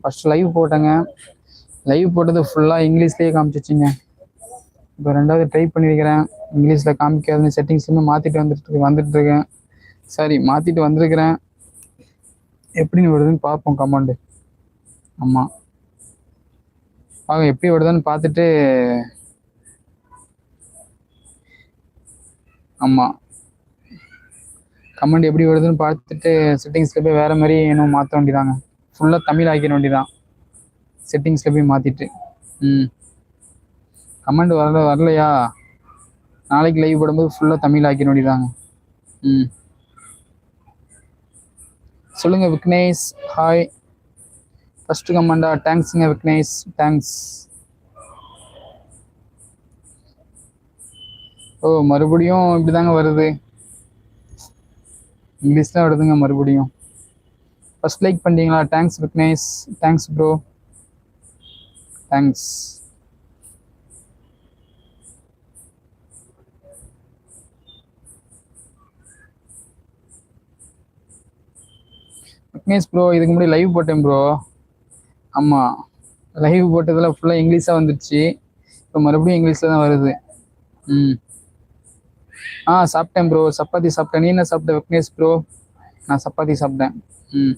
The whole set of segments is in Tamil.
First live போட்டேங்க. லைவ் போட்டது ஃபுல்லாக இங்கிலீஷ்லேயே காமிச்சிச்சிங்க. இப்போ ரெண்டாவது ட்ரை பண்ணியிருக்கிறேன் இங்கிலீஷில் காமிக்காதுன்னு செட்டிங்ஸ்லேருந்து மாற்றிட்டு வந்துட்டு வந்துட்டுருக்கேன் சரி மாற்றிட்டு வந்திருக்கிறேன். எப்படின்னு வருதுன்னு பார்ப்போம் கமாண்டு ஆமாம் பார்க்க எப்படி வருதுன்னு பார்த்துட்டு ஆமாம் கமெண்ட் எப்படி வருதுன்னு பார்த்துட்டு செட்டிங்ஸில் போய் வேறு மாதிரி இன்னும் மாற்ற வேண்டியதாங்க. ஃபுல்லாக தமிழ் ஆக்கிற வேண்டிதான். செட்டிங்ஸில் போய் மாற்றிட்டு ம். கமெண்ட் வரல வரலையா? நாளைக்கு லைவ் போடும்போது ஃபுல்லாக தமிழ் ஆக்கிற வேண்டிதாங்க. ம். சொல்லுங்கள் விக்னேஷ் ஹாய் ஃபஸ்ட்டு கமெண்டா தேங்க்ஸுங்க விக்னேஷ் தேங்க்ஸ் ஓ மறுபடியும் இப்படிதாங்க வருது. இங்கிலீஷில் வருதுங்க மறுபடியும். ஃபர்ஸ்ட் லைக் பண்ணிட்டீங்களா thanks Vignesh thanks bro thanks Vignesh bro இதுக்கு முன்னாடி லைவ் போட்டேன் ப்ரோ ஆமாம் லைவ் போட்டதில் ஃபுல்லாக இங்கிலீஷாக வந்துடுச்சு இப்போ மறுபடியும் இங்கிலீஷில் தான் வருது. ம். ஆ சாப்பிட்டேன் ப்ரோ சப்பாத்தி சாப்பிட்டேன். நீ என்ன சாப்பிட்ட விக்னேஷ் ப்ரோ நான் சப்பாத்தி சாப்பிட்டேன். ம்.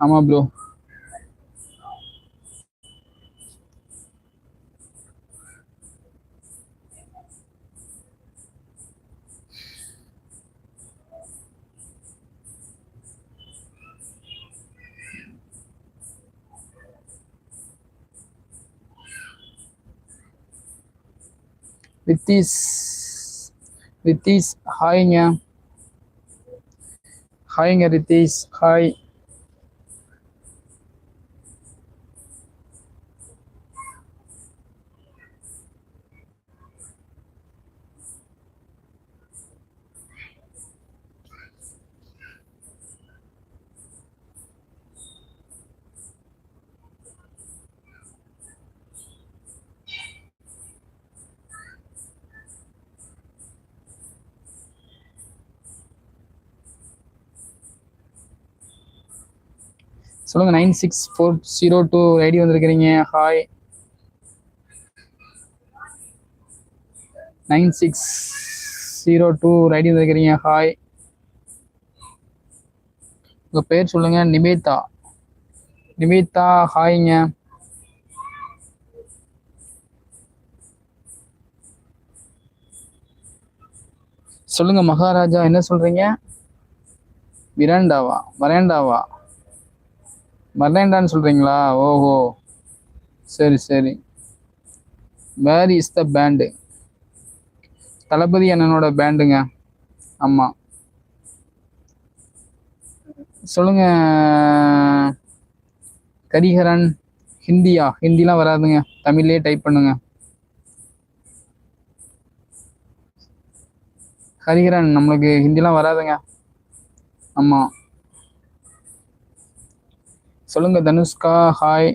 ஆமாம் ப்ரோ வித்தீஸ் ரித்தீஷ் ஹாய்ங்க ஹாய்ங்க ரித்தீஷ் ஹாய் சொல்லுங்க nine six four zero two ID வந்திருக்கிறீங்க. Hi nine six zero two ID வந்திருக்கிறீங்க. ஹாய் உங்க பேர் சொல்லுங்க நிவேதா நிவேதா ஹாய்ங்க சொல்லுங்க மகாராஜா என்ன சொல்றீங்க? விராண்டாவா வராண்டாவா மர்லேண்டான்னு சொல்கிறீங்களா ஓஹோ. சரி சரி. வேர் இஸ் த பேண்டு தளபதி அண்ணனோட பேண்டுங்க ஆமாம் சொல்லுங்க கரிஹரன். ஹிந்தியா? ஹிந்திலாம் வராதுங்க. தமிழ்லேயே டைப் பண்ணுங்க. ஹரிஹரன் நம்மளுக்கு ஹிந்திலாம் வராதுங்க. ஆமாம் சொல்லுங்க தனுஷ்கா ஹாய்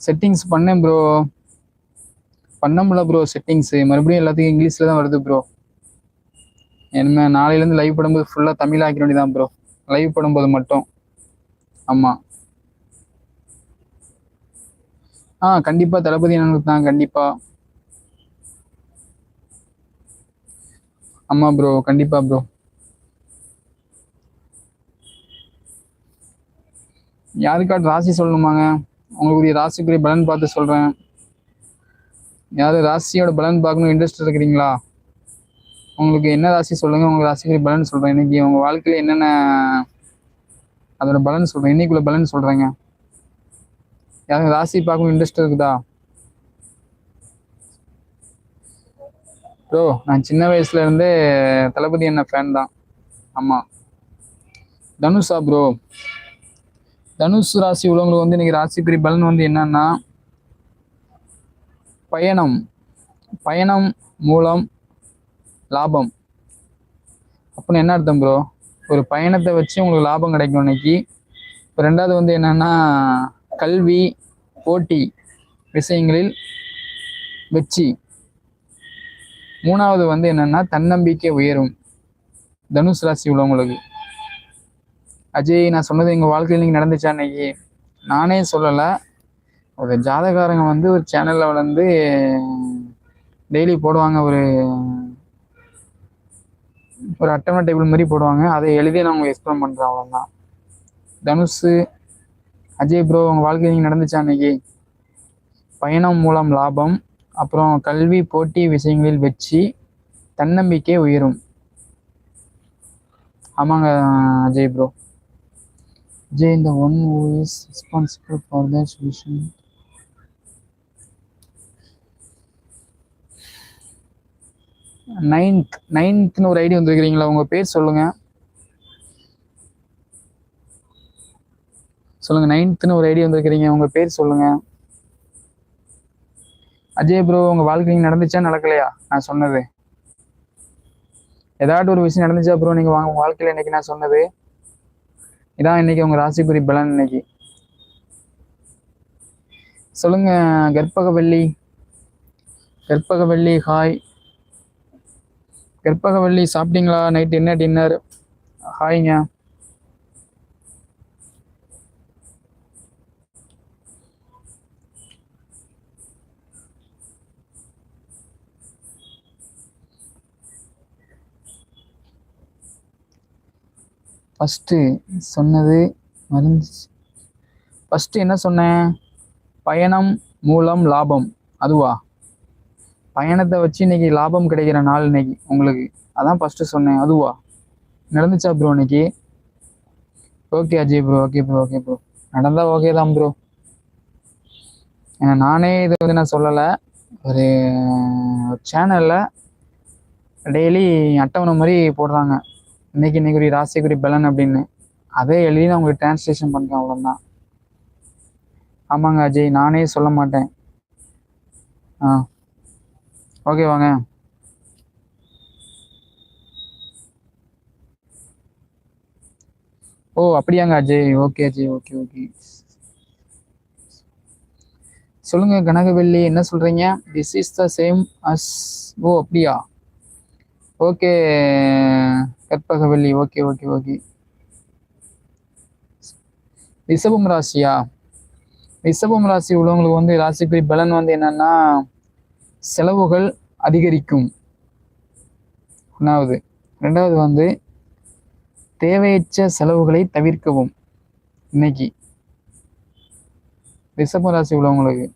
செட்டிங்ஸ் பண்ணேன் ப்ரோ பண்ண முடியல ப்ரோ செட்டிங்ஸ் மறுபடியும் எல்லாத்துக்கும் இங்கிலீஷில் தான் வருது ப்ரோ என்ன நாளையிலேருந்து லைவ் படும்போது ஃபுல்லாக தமிழ் ஆக்கிட வேண்டியதான் ப்ரோ லைவ் படும்போது மட்டும். ஆமாம் ஆ கண்டிப்பாக தளபதி அண்ணனுக்கு தான் கண்டிப்பாக ஆமாம் ப்ரோ கண்டிப்பாக ப்ரோ யாருக்காட்டு ராசி சொல்லணுமாங்க? உங்களுக்குரிய ராசிக்குரிய பலன் பார்த்து சொல்கிறேன் யார் ராசியோட பலன் பார்க்கணும் இன்ட்ரெஸ்ட் இருக்கிறீங்களா? உங்களுக்கு என்ன ராசி சொல்லுங்கள் உங்கள் ராசிக்குரிய பலன் சொல்கிறேன் இன்றைக்கி உங்கள் வாழ்க்கையில் என்னென்ன அதோட பலன் சொல்கிறேன் இன்னைக்குள்ள பலன் சொல்கிறேங்க யாரும் ராசி பார்க்கணும் இன்ட்ரெஸ்ட் இருக்குதா? ப்ரோ நான் சின்ன வயசுல இருந்தே தளபதி என்ன ஃபேன் தான். ஆமாம் தனுஷா ப்ரோ தனுஷ் ராசி உள்ளவங்களுக்கு வந்து இன்னைக்கு ராசிக்குரிய பலன் வந்து என்னன்னா பயணம். பயணம் மூலம் லாபம். அப்படின்னு என்ன அர்த்தம் ப்ரோ ஒரு பயணத்தை வச்சு உங்களுக்கு லாபம் கிடைக்கும் இன்னைக்கு. இப்போ ரெண்டாவது வந்து என்னன்னா கல்வி போட்டி விஷயங்களில் வெற்றி. மூணாவது வந்து என்னன்னா தன்னம்பிக்கை உயரும். தனுஷ் ராசி உள்ளவங்களுக்கு. அஜய் நான் சொன்னது எங்கள் வாழ்க்கையில் நீங்கள் நடந்துச்சா அன்னைக்கு? நானே சொல்லலை. ஒரு ஜாதகாரங்க வந்து ஒரு சேனலில் வளர்ந்து டெய்லி போடுவாங்க. ஒரு ஒரு அட்டவணை டேபிள் மாதிரி போடுவாங்க. அதை எழுதி நான் உங்களுக்கு எக்ஸ்பிளைன் பண்ணுறேன் அவ்வளோதான் தனுஷு அஜய் ப்ரோ உங்கள் வாழ்க்கை நீங்கள் நடந்துச்சா அன்னைக்கு? பயணம் மூலம் லாபம் அப்புறம் கல்வி போட்டி விஷயங்களில் வெற்றி தன்னம்பிக்கை உயரும். ஆமாங்க அஜய் ப்ரோ அஜய் இந்த one who is responsible for their solution. Ninth நைன்த்னு ஒரு ஐடி வந்துருக்கிறீங்களா? உங்கள் பேர் சொல்லுங்கள் சொல்லுங்க நைன்த்னு ஒரு ஐடி வந்திருக்கிறீங்க. உங்க பேர் சொல்லுங்க. அஜய் ப்ரோ உங்க வாழ்க்கையில் நடந்துச்சா நடக்கலையா? நான் சொன்னது. ஏதாட்டு ஒரு விஷயம் நடந்துச்சா ப்ரோ நீங்க வாங்க வாழ்க்கையில் இன்னைக்கு நான் சொன்னது. இதான் இன்னைக்கு உங்க ராசிக்குறி பலன் இன்னைக்கு. சொல்லுங்க கற்பகவல்லி கற்பகவல்லி ஹாய் கற்பகவல்லி சாப்பிட்டீங்களா? நைட் என்ன டின்னர் ஹாய்ங்க ஃபஸ்ட்டு சொன்னது மருந்து ஃபஸ்ட்டு என்ன சொன்னேன்? பயணம் மூலம் லாபம். அதுவா? பயணத்தை வச்சு இன்னைக்கு லாபம் கிடைக்கிற நாள் இன்னைக்கு உங்களுக்கு. அதான் ஃபஸ்ட்டு சொன்னேன். அதுவா? நடந்துச்சா ப்ரோ இன்னைக்கு? Okay Ajay bro okay bro okay bro நடந்தால் ஓகே தான் ப்ரோ ஏன்னா நானே இது வந்து நான் சொல்லலை. ஒரு சேனலில் டெய்லி அட்டவணை மாதிரி போடுறாங்க. இன்னைக்கு இன்னைக்கு ராசிக்குரிய பலன் அப்படின்னு. அதே எழுதி நான் உங்களுக்கு டிரான்ஸ்லேஷன் பண்ணுறேன் அவ்வளோதான் ஆமாங்க அஜய் நானே சொல்ல மாட்டேன். ஆ. ஓகே வாங்க. ஓ அப்படியாங்க Ajay. Okay Ajay okay okay சொல்லுங்க கனகவெள்ளி என்ன சொல்றீங்க? This is the same as ஓ அப்படியா? Okay Karpagavalli. Okay okay okay ரிஷபம் ராசியா? ரிஷபம் ராசி உள்ளவங்களுக்கு வந்து ராசிக்குரிய பலன் வந்து என்னன்னா செலவுகள் அதிகரிக்கும். ஒன்றாவது ரெண்டாவது வந்து தேவையற்ற செலவுகளை தவிர்க்கவும். இன்னைக்கு. ரிஷப ராசி உள்ளவங்களுக்கு.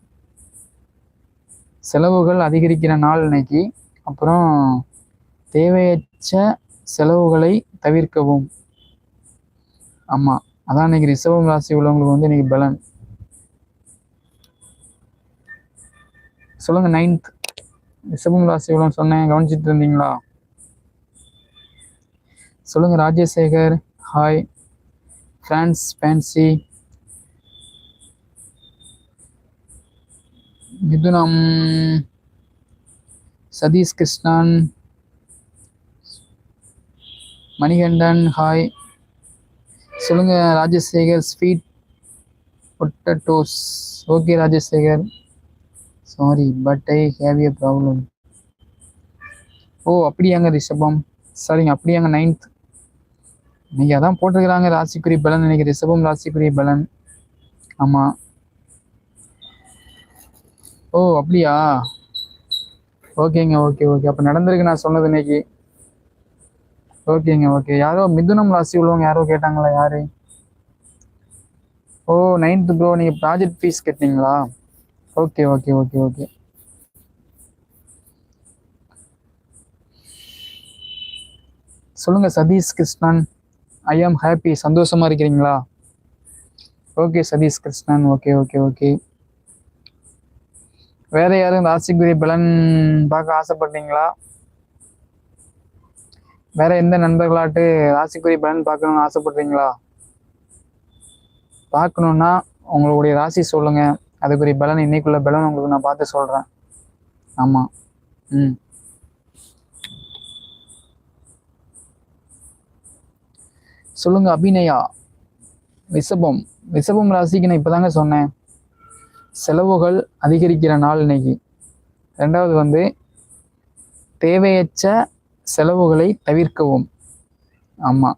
செலவுகள் அதிகரிக்கிற நாள் இன்னைக்கு. அப்புறம் தேவையற்ற செலவுகளை தவிர்க்கவும். ஆமாம் அதான் இன்னைக்கு ரிஷபம் ராசி உள்ளவங்களுக்கு வந்து இன்னைக்கு பலன். சொல்லுங்க நைன்த் ரிஷபம் ராசி உள்ளவங்க சொன்னேன் கவனிச்சிட்டு இருந்தீங்களா? சொல்லுங்க ராஜசேகர் ஹாய் ஃப்ரான்ஸ் ஃபேன்சி மிதுனம். சதீஷ் கிருஷ்ணன். மணிகண்டன் ஹாய் சொல்லுங்க Rajasekar sweet potatoes okay Rajasekar. Sorry but I have a problem ஓ அப்படியாங்க ரிஷபம். சரிங்க அப்படியாங்க நைன்த் நீங்கள் அதான் போட்டிருக்கிறாங்க. ராசிக்குரிய பலன் இன்னைக்கு ரிஷபம் ராசிக்குரிய பலன். ஆமாம் ஓ அப்படியா? ஓகேங்க ஓகே ஓகே அப்போ நடந்திருக்கு நான் சொன்னது இன்னைக்கு. ஓகேங்க ஓகே. யாரோ மிதுனம் ராசி உள்ளவங்க யாரோ கேட்டாங்களா யாரு? ஓ நைன்த் ப்ரோ நீங்க project fees கட்டினீங்களா? Okay okay okay okay. சொல்லுங்க Satish Krishnan. I am happy சந்தோஷமா இருக்கிறீங்களா? Okay Satish Krishnan. Okay okay okay. வேற யாரும் ராசிக்குரிய பலன் பார்க்க ஆசைப்பட்டீங்களா வேற எந்த நண்பர்களாட்டு ராசிக்குரிய பலன் பார்க்கணும்னு ஆசைப்படுறீங்களா? பார்க்கணுன்னா உங்களுடைய ராசி சொல்லுங்க. அதுக்குரிய பலன் இன்னைக்குள்ள பலன் உங்களுக்கு நான் பார்த்து சொல்றேன். ஆமா. ம். சொல்லுங்க அபிநயா. ரிஷபம் ரிஷபம் ராசிக்கு நான் இப்போதாங்க சொன்னேன். செலவுகள் அதிகரிக்கிற நாள் இன்னைக்கு. ரெண்டாவது வந்து தேவையற்ற செலவுகளை தவிர்க்கவும். ஆமாம்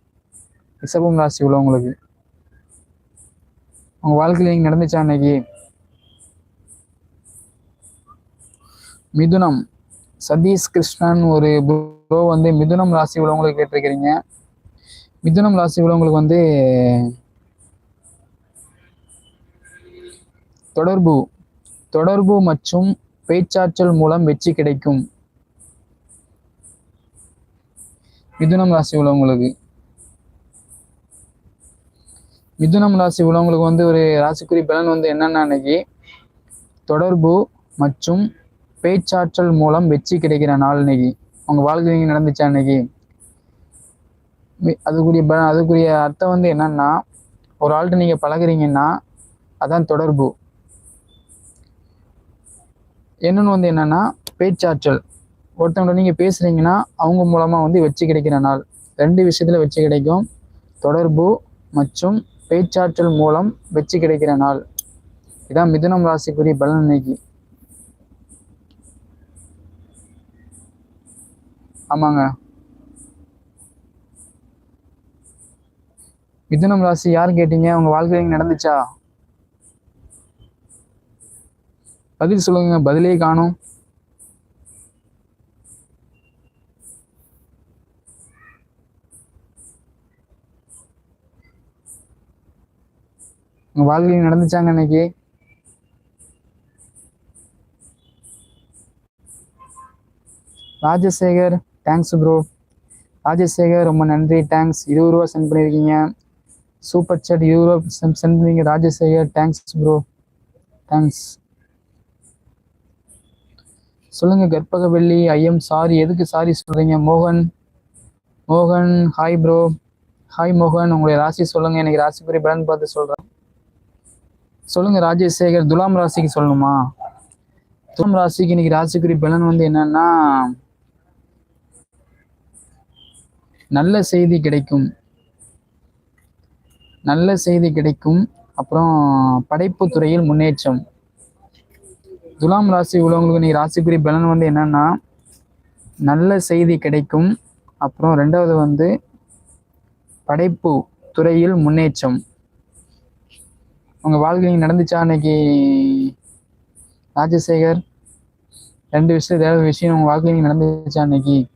ரிஷபம் ராசி உள்ளவங்களுக்கு. உங்கள் வாழ்க்கையில் நீங்கள் நடந்துச்சா அன்னைக்கு மிதுனம். சதீஷ் கிருஷ்ணன் ஒரு ப்ரோ வந்து மிதுனம் ராசி உள்ளவங்களுக்கு கேட்டிருக்கிறீங்க. மிதுனம் ராசி உள்ளவங்களுக்கு வந்து தொடர்பு. தொடர்பு மற்றும் பேச்சாற்றல் மூலம் வெற்றி கிடைக்கும். மிதுனம் ராசி உள்ளவங்களுக்கு. மிதுனம் ராசி உள்ளவங்களுக்கு வந்து ஒரு ராசிக்குறி பலன் வந்து என்னன்னா அன்னைக்கு தொடர்பு மற்றும் பேச்சாற்றல் மூலம் வெற்றி கிடைக்கிற நாள் இன்னைக்கு உங்க வாழ்க்கை நடந்துச்சா அன்னைக்கு? அதுக்குரிய ப அதுக்குரிய அர்த்தம் வந்து என்னன்னா ஒரு ஆள்கிட்ட நீங்க பழகிறீங்கன்னா அதான் தொடர்பு. என்னன்னு வந்து என்னன்னா பேச்சாற்றல். ஒருத்தவங்கள நீங்கள் பேசுகிறீங்கன்னா அவங்க மூலமாக வந்து வெற்றி கிடைக்கிற நாள். ரெண்டு விஷயத்தில் வெற்றி கிடைக்கும். தொடர்பு மற்றும் பேச்சாற்றல் மூலம் வெற்றி கிடைக்கிற நாள். இதான் மிதுனம் ராசிக்குரிய பலன் இன்னைக்கு ஆமாங்க. மிதுனம் ராசி யார் கேட்டீங்க? உங்க வாழ்க்கையில் நடந்துச்சா? பதில் சொல்லுங்க. பதிலே காணும். உங்க வாழ்க்கையில் நடந்துச்சாங்க இன்னைக்கு? ராஜசேகர் தேங்க்ஸ் ப்ரோ ராஜசேகர் ரொம்ப நன்றி தேங்க்ஸ் இருபது ரூபா சென்ட் பண்ணியிருக்கீங்க சூப்பர் சாட் இருபது ரூபா சென்ட் பண்ணீங்க. ராஜசேகர் தேங்க்ஸ் ப்ரோ தேங்க்ஸ் சொல்லுங்க கற்பகவெள்ளி ஐயம் சாரி எதுக்கு சாரி சொல்றீங்க? மோகன் மோகன் ஹாய் ப்ரோ ஹாய் மோகன் உங்களுடைய ராசி சொல்லுங்க. எனக்கு ராசிக்குரிய பலன் பார்த்து சொல்றேன். சொல்லுங்க ராஜசேகர் துலாம் ராசிக்கு சொல்லணுமா? துலாம் ராசிக்கு இன்னைக்கு ராசிக்குரிய பலன் வந்து என்னன்னா நல்ல செய்தி கிடைக்கும். நல்ல செய்தி கிடைக்கும். அப்புறம் படைப்பு துறையில் முன்னேற்றம். துலாம் ராசி உள்ளவங்களுக்கு இன்னைக்கு ராசிக்குரிய பலன் வந்து என்னன்னா நல்ல செய்தி கிடைக்கும். அப்புறம் ரெண்டாவது வந்து படைப்பு துறையில் முன்னேற்றம். உங்க வாழ்க்கையில் நடந்துச்சா அன்னைக்கு? ராஜசேகர் ரெண்டு விஷயம் ஏதாவது விஷயம் உங்கள் வாழ்க்கையில் நடந்துச்சா அன்னைக்கு?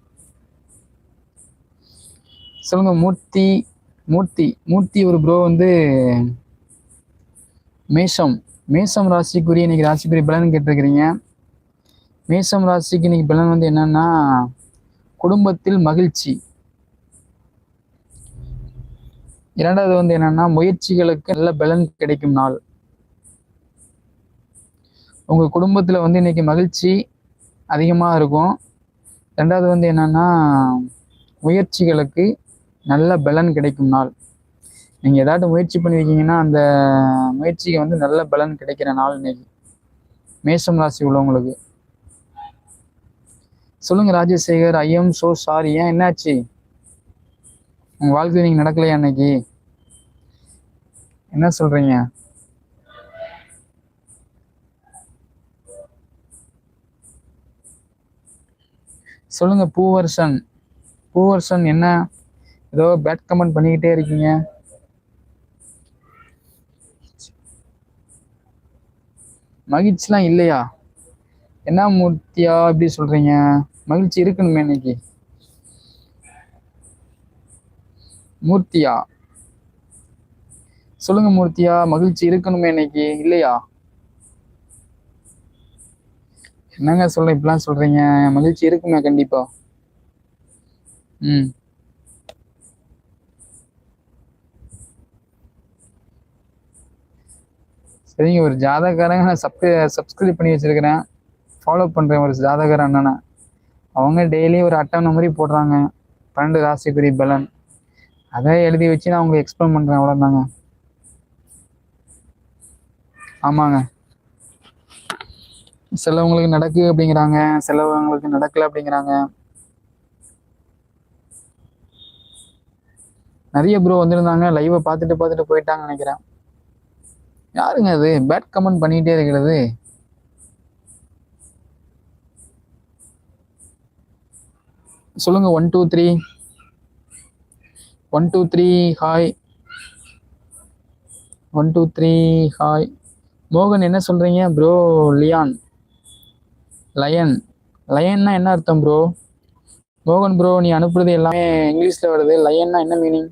சொல்லுங்க மூர்த்தி மூர்த்தி மூர்த்தி ஒரு ப்ரோ வந்து மேஷம். மேஷம் ராசிக்குரிய இன்னைக்கு ராசிக்குரிய பலன் கேட்டிருக்கிறீங்க. மேஷம் ராசிக்கு இன்னைக்கு பலன் வந்து என்னன்னா குடும்பத்தில் மகிழ்ச்சி. இரண்டாவது வந்து என்னன்னா முயற்சிகளுக்கு நல்ல பலன் கிடைக்கும் நாள். உங்க குடும்பத்துல வந்து இன்னைக்கு மகிழ்ச்சி அதிகமாக இருக்கும். ரெண்டாவது வந்து என்னன்னா முயற்சிகளுக்கு நல்ல பலன் கிடைக்கும் நாள். நீங்க ஏதாட்டும் முயற்சி பண்ணிருக்கீங்கன்னா அந்த முயற்சிக்கு வந்து நல்ல பலன் கிடைக்கிற நாள் இன்னைக்கு. மேஷம் ராசி உள்ளவங்களுக்கு. சொல்லுங்க ராஜசேகர் ஐயம் சோ சாரி ஏன் என்னாச்சு? உங்க வாழ்க்கை நீங்க நடக்கலையா அன்னைக்கு என்ன சொல்றீங்க? சொல்லுங்க பூவர்ஷன் பூவர்ஷன் என்ன? ஏதோ பேட் கமெண்ட் பண்ணிக்கிட்டே இருக்கீங்க. மகிழ்ச்சிலாம் இல்லையா? என்ன மூர்த்தியா இப்படி சொல்றீங்க? மகிழ்ச்சி இருக்கணுமே இன்னைக்கு. மூர்த்தியா? சொல்லுங்க மூர்த்தியா மகிழ்ச்சி இருக்கணுமே இன்னைக்கு இல்லையா? என்னங்க சொல்ல இப்படிலாம் சொல்றீங்க? மகிழ்ச்சி இருக்குமே கண்டிப்பா. ம். சரிங்க ஒரு ஜாதகாரங்க நான் சப்ஸ்கிரை சப்ஸ்கிரைப் பண்ணி வச்சிருக்கிறேன். ஃபாலோ பண்றேன் ஒரு ஜாதகர் அண்ணனை. அவங்க டெய்லி ஒரு அட்டவணை மாதிரி போடுறாங்க. பன்னெண்டு ராசிக்குரிய பலன். அதை எழுதி வச்சு நான் உங்களுக்கு எக்ஸ்பிளைன் பண்ணுறேன் அவ்வளோதாங்க ஆமாங்க. சிலவங்களுக்கு நடக்கு அப்படிங்கிறாங்க சிலவங்களுக்கு நடக்கல அப்படிங்கிறாங்க. நிறைய ப்ரோ வந்திருந்தாங்க லைவை பார்த்துட்டு பார்த்துட்டு போயிட்டாங்கன்னு நினைக்கிறேன். யாருங்க அது? பேட் கமெண்ட் பண்ணிகிட்டே இருக்கிறது. சொல்லுங்க one two three one two three hi one two three hi மோகன் என்ன சொல்கிறீங்க ப்ரோ லியான் லயன் லயன்னா என்ன அர்த்தம் ப்ரோ மோகன் ப்ரோ நீ அனுப்புறது எல்லாமே இங்கிலீஷில் வருது. லயன்னா என்ன மீனிங்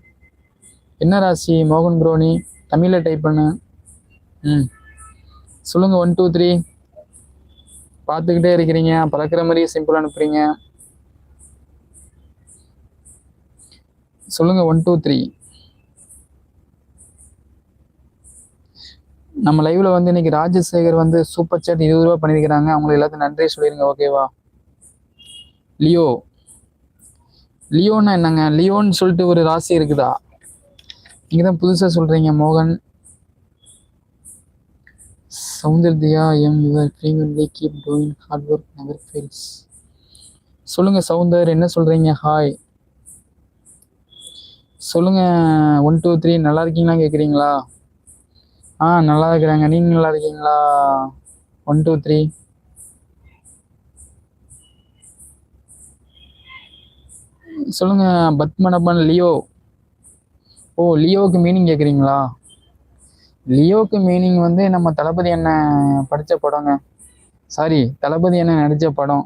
என்ன ராசி மோகன் ப்ரோ நீ? தமிழில் டைப் பண்ணு. ம். சொல்லுங்கள் ஒன் டூ த்ரீ பார்த்துக்கிட்டே இருக்கிறீங்க பறக்கிற மாதிரி சிம்பிள் அனுப்புறீங்க. சொல்லுங்கள் ஒன் டூ த்ரீ நம்ம லைவ்ல வந்து இன்னைக்கு ராஜசேகர் வந்து சூப்பர் சாட் இருபது ரூபா பண்ணியிருக்கிறாங்க அவங்களுக்கு எல்லாத்தையும் நன்றி சொல்லிடுங்க ஓகேவா லியோ லியோன்னா என்னங்க லியோன்னு சொல்லிட்டு ஒரு ராசி இருக்குதா நீங்க தான் புதுசா சொல்றீங்க மோகன் Soundarya am your frequently keep doing hard work never fails சொல்லுங்க சௌந்தர் என்ன சொல்றீங்க ஹாய் சொல்லுங்கள் ஒன் டூ த்ரீ நல்லா இருக்கீங்களா கேட்குறீங்களா ஆ நல்லா இருக்கிறாங்க. நீங்கள் நல்லா இருக்கீங்களா? ஒன் டூ த்ரீ சொல்லுங்கள் பத்மனபன் லியோ. ஓ லியோவுக்கு மீனிங் கேட்குறீங்களா லியோவுக்கு மீனிங் வந்து நம்ம தளபதி என்ன படித்த படங்க. சாரி தளபதி என்ன நடித்த படம்.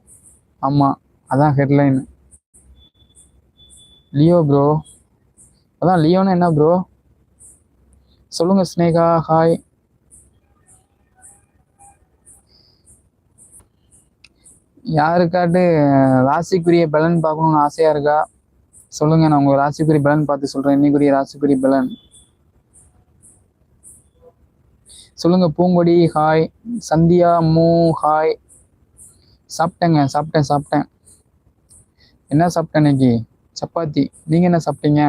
ஆமாம் அதான் ஹெட்லைன் லியோ ப்ரோ அதான் லியோனா என்ன ப்ரோ சொல்லுங்க ஸ்னேகா ஹாய் யாருக்காட்டு ராசிக்குரிய பலன் பார்க்கணும்னு ஆசையா இருக்கா? சொல்லுங்க நான் உங்க ராசிக்குரிய பலன் பார்த்து சொல்றேன். இன்னைக்குரிய ராசிக்குரிய பலன். சொல்லுங்க பூங்கொடி ஹாய் சந்தியா மூ ஹாய் சாப்பிட்டேங்க சாப்பிட்டேன் சாப்பிட்டேன். என்ன சாப்பிட்டேன் இன்னைக்கு? சப்பாத்தி. நீங்க என்ன சாப்பிட்டீங்க?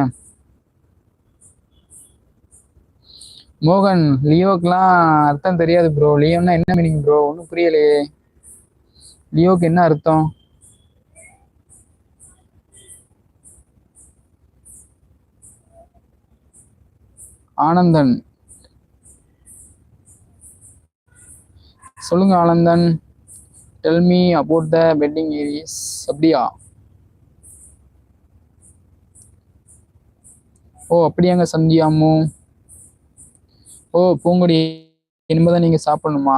மோகன் லியோக்கெல்லாம் அர்த்தம் தெரியாது ப்ரோ லியோன்னா என்ன மீனிங் ப்ரோ ஒன்றும் புரியலையே. லியோக்கு என்ன அர்த்தம்? ஆனந்தன். சொல்லுங்க Anandan. Tell me about the betting Aries அப்படியா? ஓ அப்படியாங்க சந்தியாமு. ஓ பூங்குடி இனிமேதான் நீங்க சாப்பிடணுமா?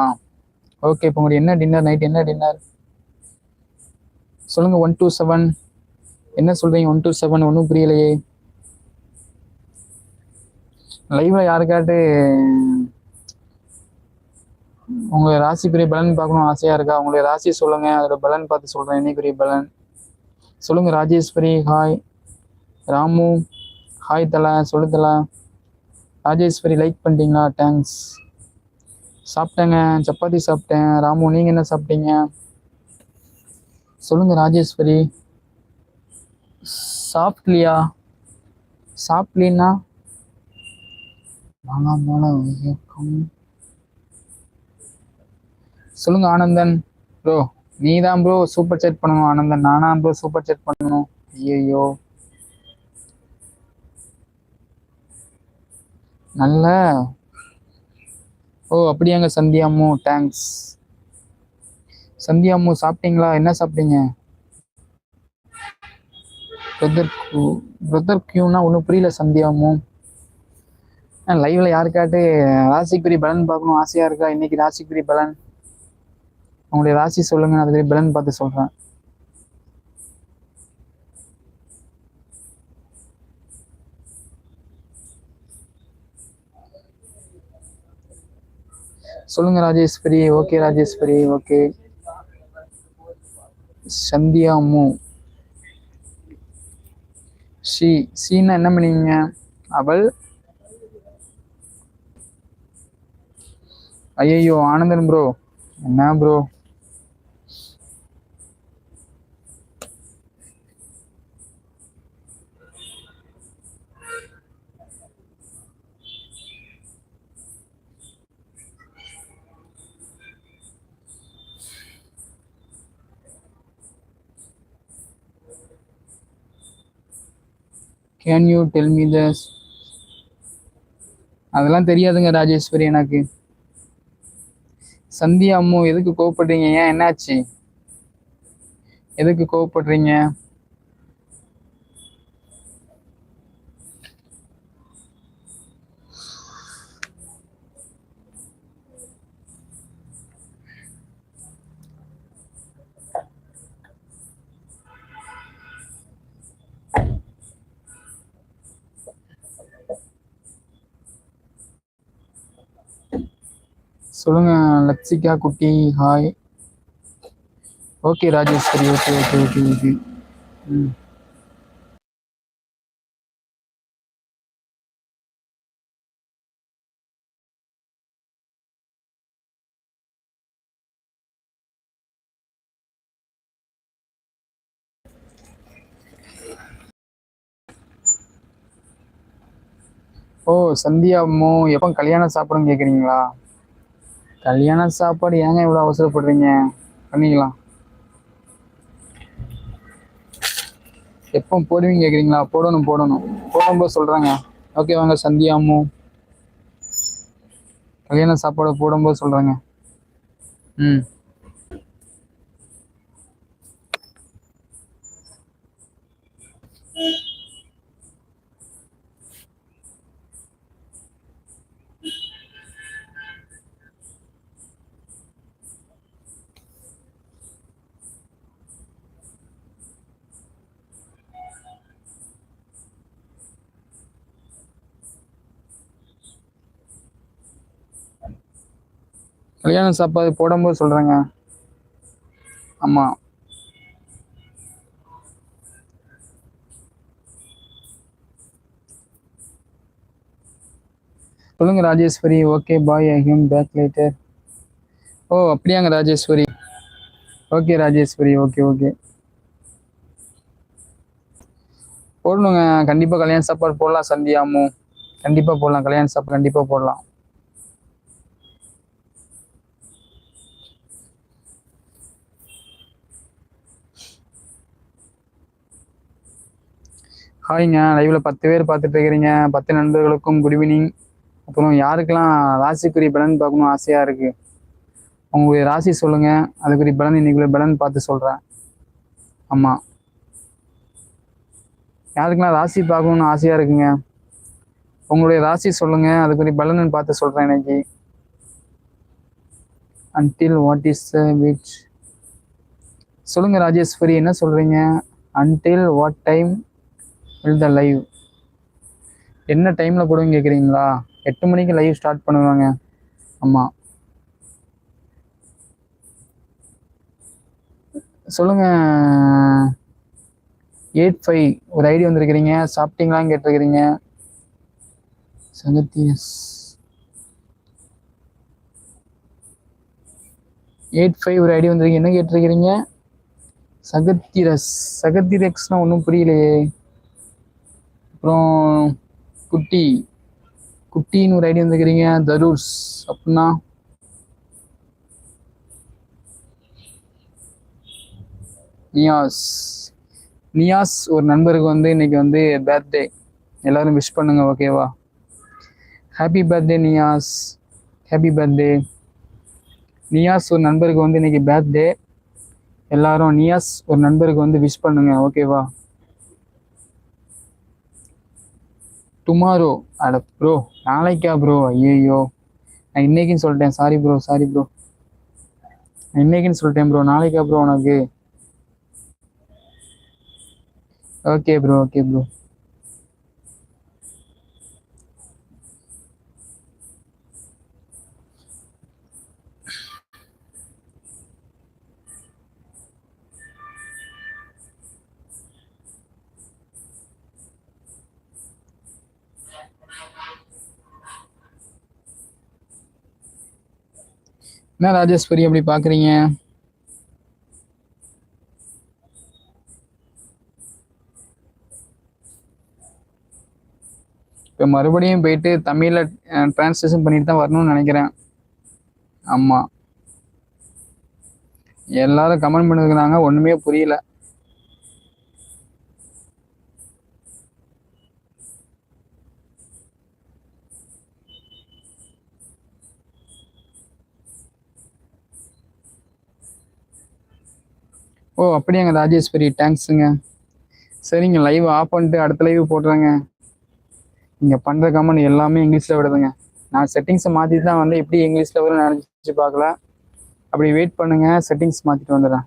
ஓகே பூங்குடி என்ன டின்னர் நைட் என்ன டின்னர் சொல்லுங்க ஒன் டூ செவன் என்ன சொல்றீங்க ஒன் டூ செவன் ஒன்றும் புரியலையே. லைவ்ல யாருக்காட்டு உங்க ராசிக்குரிய பலன் பார்க்கணும் ஆசையா இருக்கா? உங்களுடைய ராசி சொல்லுங்க அதோட பலன் பார்த்து சொல்றேன் என்னைக்குரிய பலன்? சொல்லுங்க ராஜேஸ்வரி ஹாய் ராமு ஹாய் தலா சொல்லு தலா. ராஜேஸ்வரி லைக் பண்ணிட்டீங்களா? தேங்க்ஸ் சாப்பிட்டேங்க. சப்பாத்தி சாப்பிட்டேன். ராமு நீங்க என்ன சாப்பிட்டீங்க? சொல்லுங்க ராஜேஸ்வரி. சாப்பிட்லியா? சாப்பிட்லின்னா? இயக்கம் சொல்லுங்க ஆனந்தன். ப்ரோ நீ தான் ப்ரோ சூப்பர் செட் பண்ணணும் ஆனந்தன் நானா ப்ரோ சூப்பர் செட் பண்ணணும் ஐயோ நல்ல. ஓ அப்படியாங்க சந்தியாமு தேங்க்ஸ் சந்தியாமு சாப்பிட்டீங்களா? என்ன சாப்பிட்டீங்க? பிரதர் கியூ பிரதர் கியூனா ஒன்றும் புரியல சந்தியாமு. லைவ்ல யாருக்காட்டு ராசிக்குரி பலன் பார்க்கணும் ஆசையா இருக்கா? இன்னைக்கு ராசிக்குரி பலன்? உங்களுடைய ராசி சொல்லுங்க நான் அதுக்கு பலன் பார்த்து சொல்றேன். சொல்லுங்க Rajeshwari okay Rajeshwari okay. Sandhya Ammu she ஷீன்னா என்ன பண்ணீங்க அவள்? ஐயோ ஆனந்தன் ப்ரோ என்ன bro can you tell me thus அதெல்லாம் தெரியாதுங்க ராஜேஸ்வரி எனக்கு. சந்தியா அம்மு எதுக்கு கோவப்படுறீங்க? ஏன் என்னாச்சு? எதுக்கு கோவப்படுறீங்க சொல்லுங்க லக்ஷிகா குட்டி hi okay Rajeshwari okay okay okay okay ம். ஓ சந்தியா அம்மோ எப்போ கல்யாணம் சாப்பிடும் கேட்குறீங்களா கல்யாண சாப்பாடு ஏங்க இவ்வளோ அவசரப்படுறீங்க? பண்ணிக்கலாம். எப்போ போடுவீங்க கேட்குறீங்களா போடணும் போடணும். போடும்போது சொல்கிறேங்க ஓகே வாங்க சந்தியா கல்யாண சாப்பாடு போடும்போது சொல்கிறேங்க ம். கல்யாணம் சாப்பாடு போடும்போது சொல்கிறேங்க ஆமாம் சொல்லுங்க Rajeshwari. Okay bye I him back lighter ஓ அப்படியாங்க Rajeshwari. Okay Rajeshwari. Okay okay போடணுங்க. கண்டிப்பாக கல்யாண சாப்பாடு போடலாம் சந்தியாமு. கண்டிப்பாக போடலாம். கல்யாண சாப்பாடு கண்டிப்பாக போடலாம். ஹாய்ங்க லைவ்ல பத்து பேர் பார்த்துட்டு இருக்கிறீங்க பத்து நண்பர்களுக்கும் குட் ஈவினிங் அப்புறம் யாருக்கெல்லாம் ராசிக்குரிய பலன் பார்க்கணும் ஆசையா இருக்கு? உங்களுடைய ராசி சொல்லுங்க. அதுக்குரிய பலன் இன்னைக்குள்ள பலன் பார்த்து சொல்றேன். ஆமா. யாருக்கெல்லாம் ராசி பார்க்கணும்னு ஆசையா இருக்குங்க? உங்களுடைய ராசி சொல்லுங்க. அதுக்குரிய பலன் பார்த்து சொல்றேன் இன்னைக்கு. அன்டில் வாட் இஸ் பீச் சொல்லுங்க ராஜேஸ்வரி என்ன சொல்றீங்க? Until what time will the live என்ன டைமில் போடுவீங்க கேட்குறீங்களா எட்டு மணிக்கு லைவ் ஸ்டார்ட் பண்ணுவாங்க. ஆமாம் சொல்லுங்கள் எயிட் ஃபைவ் ஒரு ஐடி வந்திருக்கிறீங்க. சாப்பிட்டீங்களான்னு கேட்டிருக்கிறீங்க. சங்கத்தியஸ் எயிட் ஃபைவ் ஒரு ஐடி வந்திருக்கீங்க என்ன கேட்டிருக்கிறீங்க? சகத்திரஸ் சகத்திரக்ஸ்னா ஒன்றும் புரியலையே. அப்புறம் குட்டி குட்டின்னு ஒரு ஐடி வந்துக்கிறீங்க தருர்ஸ் அப்படின்னா நியாஸ். நியாஸ் ஒரு நண்பருக்கு வந்து இன்னைக்கு வந்து பர்த்டே எல்லாரும் விஷ் பண்ணுங்க ஓகேவா happy birthday Niyas. Happy birthday Niyas ஒரு நண்பருக்கு வந்து இன்னைக்கு பர்த்டே எல்லாரும் நியாஸ் ஒரு நண்பருக்கு வந்து விஷ் பண்ணுங்க ஓகேவா டுமாரோ அட ப்ரோ நாளைக்கா ப்ரோ ஐயோ நான் இன்னைக்குன்னு சொல்லிட்டேன். சாரி ப்ரோ சாரி ப்ரோ இன்னைக்குன்னு சொல்லிட்டேன் ப்ரோ நாளைக்கா ப்ரோ உனக்கு. ஓகே ப்ரோ ஓகே ப்ரோ என்ன ராஜேஸ்வரி அப்படி பாக்குறீங்க? இப்போ மறுபடியும் போயிட்டு தமிழில் டிரான்ஸ்லேஷன் பண்ணிட்டு தான் வரணும்னு நினைக்கிறேன். ஆமாம் எல்லாரும் கமெண்ட் பண்ணிருக்கிறாங்க ஒன்றுமே புரியல. ஓ அப்படியாங்க ராஜேஸ்வரி தேங்க்ஸுங்க சரிங்க லைவ் ஆஃப் பண்ணிட்டு அடுத்த லைவ் போடுறேங்க. நீங்கள் பண்ணுற கமெண்ட் எல்லாமே இங்கிலீஷில் விடுதுங்க நான் செட்டிங்ஸை மாற்றிட்டு தான் வந்து எப்படி இங்கிலீஷில் வரும் நினச்சி பார்க்கல. அப்படி வெயிட் பண்ணுங்கள் செட்டிங்ஸ் மாற்றிட்டு வந்துடுறேன்.